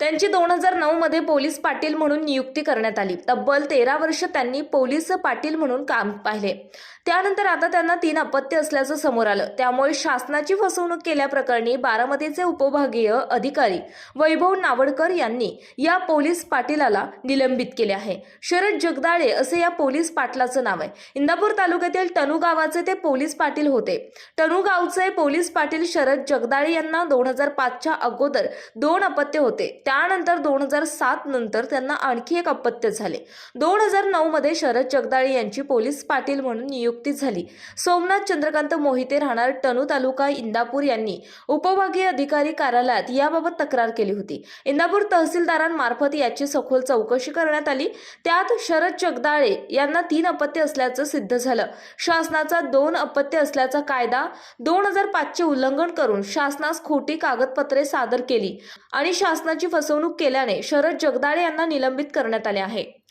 त्यांची दोन हजार नऊ मध्ये पोलीस पाटील म्हणून नियुक्ती करण्यात आली. तब्बल तेरा वर्ष त्यांनी पोलीस पाटील म्हणून काम पाहिले. त्यानंतर आता त्यांना तीन अपत्य असल्याचं समोर आलं. त्यामुळे शासनाची फसवणूक केल्याप्रकरणी बारामतीचे उपभागीय अधिकारी वैभव नावडकर यांनी या पोलीस पाटीलाला निलंबित केले आहे. शरद जगदाळे असे या पोलीस पाटलाचं नाव आहे. इंदापूर तालुक्यातील टणू गावाचे ते पोलीस पाटील होते. टणू गावचे पोलीस पाटील शरद जगदाळे यांना दोन हजार पाचच्या अगोदर दोन अपत्य होते. त्यानंतर दोन हजार सात नंतर त्यांना आणखी एक अपत्य झाले. दोन हजार नऊ मध्ये शरद जगदाळे यांची पोलीस पाटील म्हणून नियुक्ती झाली. सोमनाथ चंद्रकांत मोहिते राहणार टणू तालुका इंदापूर यांनी उपभागीय अधिकारी कार्यालयात याबाबत तक्रार केली होती. इंदापूर तहसीलदारांमार्फत याची सखोल चौकशी करण्यात आली. त्यात शरद जगदाळे यांना तीन अपत्य असल्याचं सिद्ध झालं. शासनाचा दोन अपत्य असल्याचा कायदा दोन हजार पाचचे उल्लंघन करून शासनास खोटी कागदपत्रे सादर केली आणि शासनाची फसवणूक केल्याने शरद जगदाळे यांना निलंबित करण्यात आले आहे.